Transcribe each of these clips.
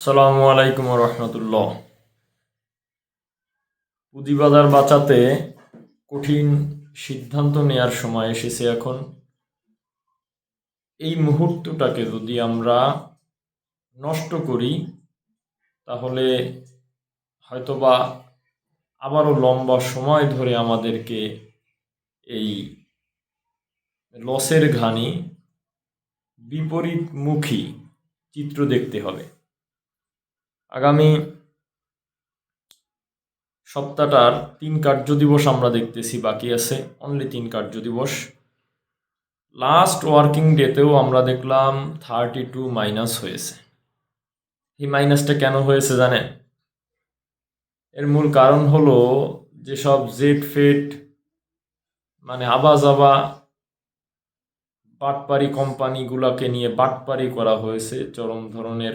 আসসালামু আলাইকুম রহমতুল্লাহ পুঁজিবাজার বাঁচাতে কঠিন সিদ্ধান্ত নেয়ার সময় এসেছে এখন। এই মুহূর্তটাকে যদি আমরা নষ্ট করি, তাহলে হয়তোবা আবারও লম্বা সময় ধরে আমাদেরকে এই লসের ঘানি বিপরীতমুখী চিত্র দেখতে হবে। আগামী সপ্তাহটার তিন কার্য দিবস আমরা দেখতেছি, বাকি আছে অনলি তিন কার্য দিবস। লাস্ট ওয়ার্কিং ডেতেও আমরা দেখলাম থার্টি টু মাইনাস হয়েছে। এই মাইনাসটা কেন হয়েছে জানেন? এর মূল কারণ হলো যেসব জেড ফেট মানে আবা যাবা বাটপারি কোম্পানিগুলোকে নিয়ে বাটপারি করা হয়েছে, চরম ধরনের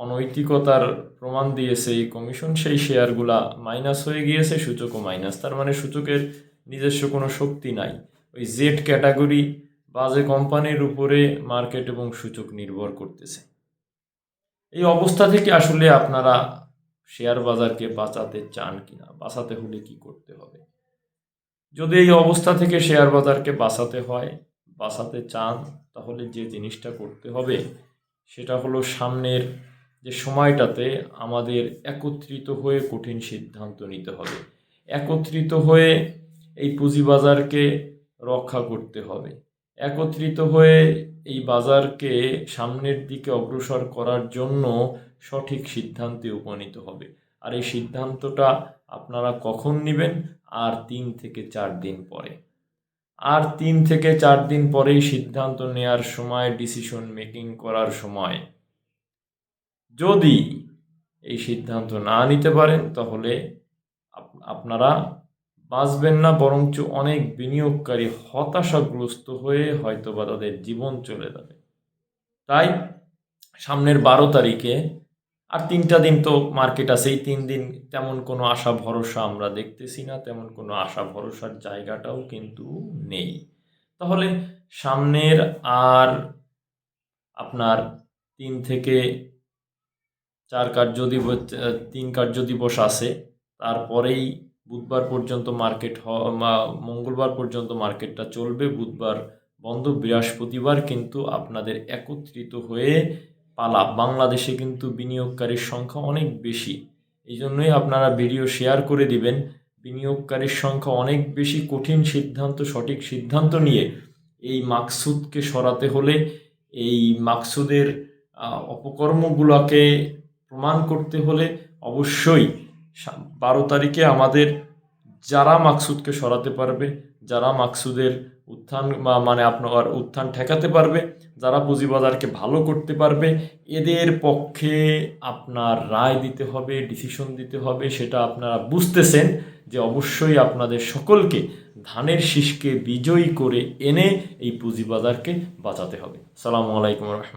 অনৈতিকতার প্রমাণ দিয়েছে এই কমিশন। সেই শেয়ারগুলা মাইনাস হয়ে গিয়েছে, সূচকও মাইনাস। তার মানে সূচকের নিজস্ব কোনো শক্তি নাই। ওই জেড ক্যাটাগরি বাজে কোম্পানির উপরে মার্কেট এবং সূচক নির্ভর করতেছে। এই অবস্থা থেকে আসলে আপনারা শেয়ার বাজারকে বাঁচাতে চান কিনা, বাঁচাতে হলে কি করতে হবে? যদি এই অবস্থা থেকে শেয়ার বাজারকে বাঁচাতে হয়, বাঁচাতে চান, তাহলে যে জিনিসটা করতে হবে, সেটা হলো সামনের যে সময়টাতে আমাদের একত্রিত হয়ে কঠিন সিদ্ধান্ত নিতে হবে। একত্রিত হয়ে এই পুঁজিবাজারকে রক্ষা করতে হবে। একত্রিত হয়ে এই বাজারকে সামনের দিকে অগ্রসর করার জন্য সঠিক সিদ্ধান্তে উপনীত হবে। আর এই সিদ্ধান্তটা আপনারা কখন নেবেন? আর তিন থেকে চার দিন পরে। আর তিন থেকে চার দিন পরেই সিদ্ধান্ত নেয়ার সময় ডিসিশন মেকিং করার সময় যদি এই সিদ্ধান্ত না নিতে পারেন, তাহলে আপনারা বাঁচবেন না, বরঞ্চ অনেক বিনিয়োগকারী হতাশাগ্রস্ত হয়ে হয়তো বা তাদের জীবন চলে যাবে। তাই সামনের বারো তারিখে, আর তিনটা দিন তো মার্কেট আছে এই তিন দিন তেমন কোনো আশা ভরসা আমরা দেখতেছি না, তেমন কোনো আশা ভরসার জায়গাটাও কিন্তু নেই। তাহলে সামনের আর আপনার তিন থেকে চার কার্য দিবস তিন কার্য দিবস আছে। তারপরেই বুধবার পর্যন্ত মার্কেট মঙ্গলবার পর্যন্ত মার্কেটটা চলবে। বুধবার বন্ধ, বৃহস্পতিবার কিন্তু আপনাদের একত্রিত হয়ে পালা। বাংলাদেশে কিন্তু বিনিয়োগকারীর সংখ্যা অনেক বেশি। এই জন্যই আপনারা ভিডিও শেয়ার করে দিবেন। বিনিয়োগকারীর সংখ্যা অনেক বেশি। কঠিন সিদ্ধান্ত, সঠিক সিদ্ধান্ত নিয়ে এই মাকসুদকে সরাতে হলে এই মাকসুদের অপকর্মগুলোকে প্রমাণ করতে হলে অবশ্যই বারো তারিখে আমাদের যারা মাকসুদকে সরাতে পারবে, যারা মাকসুদের উত্থান মানে আপনার উত্থান ঠেকাতে পারবে, যারা পুঁজিবাজারকে ভালো করতে পারবে, এদের পক্ষে আপনার রায় দিতে হবে ডিসিশন দিতে হবে, সেটা আপনারা বুঝতেছেন যে অবশ্যই আপনাদের সকলকে ধানের শীষকে বিজয়ী করে এনে এই পুঁজিবাজারকে বাঁচাতে হবে। সালামু আলাইকুম রহমতুল্লাহ।